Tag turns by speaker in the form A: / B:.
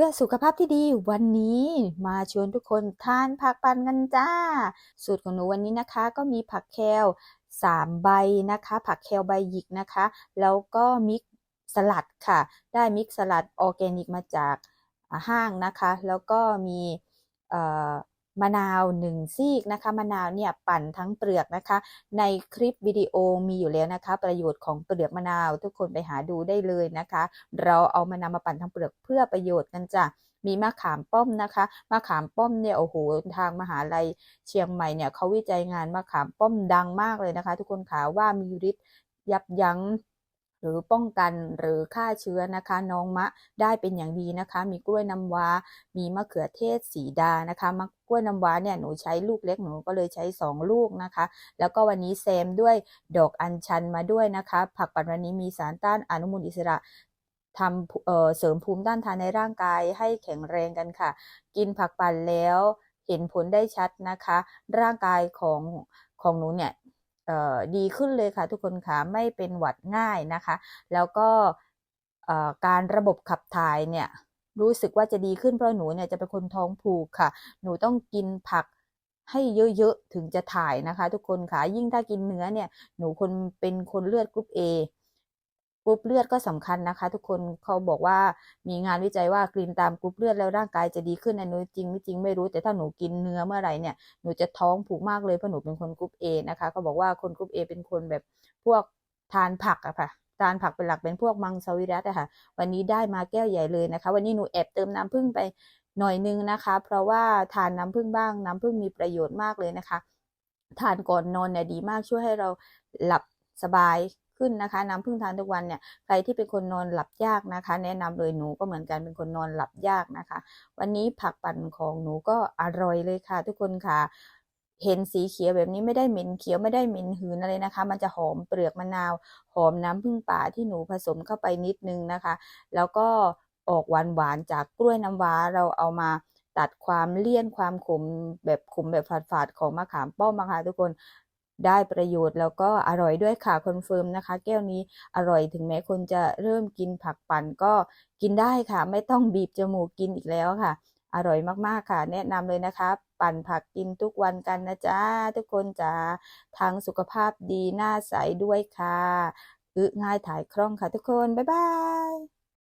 A: พื่อสุขภาพที่ดีวันนี้มาชวนทุกคนทานผักปันกันจ้า สูตรของหนูวันนี้นะคะ ก็มีผักแคล3ใบนะคะ ผักแคลใบหยิกนะคะ แล้วก็มิกสลัดค่ะ ได้มิกสลัดออร์แกนิกมาจากห้างนะคะ แล้วก็มี มะนาวหนึ่งซีกนะคะ มะนาวเนี่ยปั่นทั้งเปลือกนะคะ ในคลิปวิดีโอมีอยู่แล้วนะคะ ประโยชน์ของเปลือกมะนาว ทุกคนไปหาดูได้เลยนะคะ เราเอามะนาวมาปั่นทั้งเปลือกเพื่อประโยชน์กันจ้ะมีมะขามป้อมนะคะมะขามป้อมเนี่ยโอ้โหทางมหาลัยเชียงใหม่เนี่ยเขาวิจัยงานมะขามป้อมดังมากเลยนะคะ ทุกคนขาว่ามีฤทธิ์ยับยั้ง หรือป้องกันหรือฆ่าเชื้อนะคะ น้องมะได้เป็นอย่างดีนะคะ มีกล้วยน้ำว้า มีมะเขือเทศสีดานะคะมะกล้วยน้ำว้าเนี่ยหนูใช้ลูกเล็กหนูก็เลยใช้ 2 ลูกนะคะ แล้วก็วันนี้แซมด้วยดอกอัญชันมาด้วยนะคะ ผักปันวันนี้มีสารต้านอนุมูลอิสระทำเสริมภูมิต้านทานในร่างกายให้แข็งแรงกันค่ะ กินผักปั่นแล้วเห็นผลได้ชัดนะคะ ร่างกายของของหนูเนี่ย ดีขึ้นเลยค่ะ ทุกคนค่ะไม่เป็นหวัดง่ายนะคะ แล้วก็การระบบขับถ่ายเนี่ยรู้สึกว่าจะดีขึ้นเพราะหนูเนี่ยจะเป็นคนท้องผูกค่ะ หนูต้องกินผักให้เยอะๆ ถึงจะถ่ายนะคะ ทุกคนค่ะยิ่งถ้ากินเนื้อเนี่ย หนูคนเป็นคนเลือดกรุ๊ป A รุ๊ปเลือดก็สำคัญนะคะ ทุกคนเขาบอกว่ามีงานวิจัยว่ากินตามกรุ๊ปเลือดแล้วร่างกายจะดีขึ้นอันนี้จริงไม่จริงไม่รู้แต่ถ้าหนูกินเนื้อเมื่อไหร่เนี่ยหนูจะท้องผูกมากเลยเพราะหนูเป็นคนกรุ๊ปเอนะคะเขาบอกว่าคนกรุ๊ปเอเป็นคนแบบพวกทานผักอะค่ะทานผักเป็นหลักเป็นพวกมังสวิรัตอะค่ะ วันนี้ได้มาแก้วใหญ่เลยนะคะ วันนี้หนูแอบเติมน้ำผึ้งไปหน่อยนึงนะคะ เพราะว่าทานน้ำผึ้งบ้างน้ำผึ้งมีประโยชน์มากเลยนะคะ ทานก่อนนอนเนี่ยดีมากช่วยให้เราหลับสบาย ขึ้นนะคะน้ำพึ่งทานทุกวันเนี่ยใครที่เป็นคนนอนหลับยากนะคะ แนะนำเลยหนูก็เหมือนกันเป็นคนนอนหลับยากนะคะ วันนี้ผักปั่นของหนูก็อร่อยเลยค่ะ ทุกคนค่ะเห็นสีเขียวแบบนี้ไม่ได้เหม็นเขียวไม่ได้เหม็นหืนอะไรนะคะ มันจะหอมเปลือกมะนาว หอมน้ำผึ้งป่าที่หนูผสมเข้าไปนิดนึงนะคะ แล้วก็ออกหวานหวานจากกล้วยน้ำว้าเราเอามาตัดความเลี่ยนความขมแบบขมแบบฝาดๆของมะขามป้อมนะคะทุกคน ได้ประโยชน์แล้วก็อร่อยด้วยค่ะคอนเฟิร์มนะคะ แก้วนี้อร่อยถึงแม้คนจะเริ่มกินผักปั่นก็กินได้ค่ะ ไม่ต้องบีบจมูกกินอีกแล้วค่ะ อร่อยมากๆค่ะ แนะนำเลยนะคะ ปั่นผักกินทุกวันกันนะจ๊ะทุกคนจ้าทั้งสุขภาพดีหน้าใสด้วยค่ะอึง่ายถ่ายคล่องค่ะทุกคน บ๊ายบาย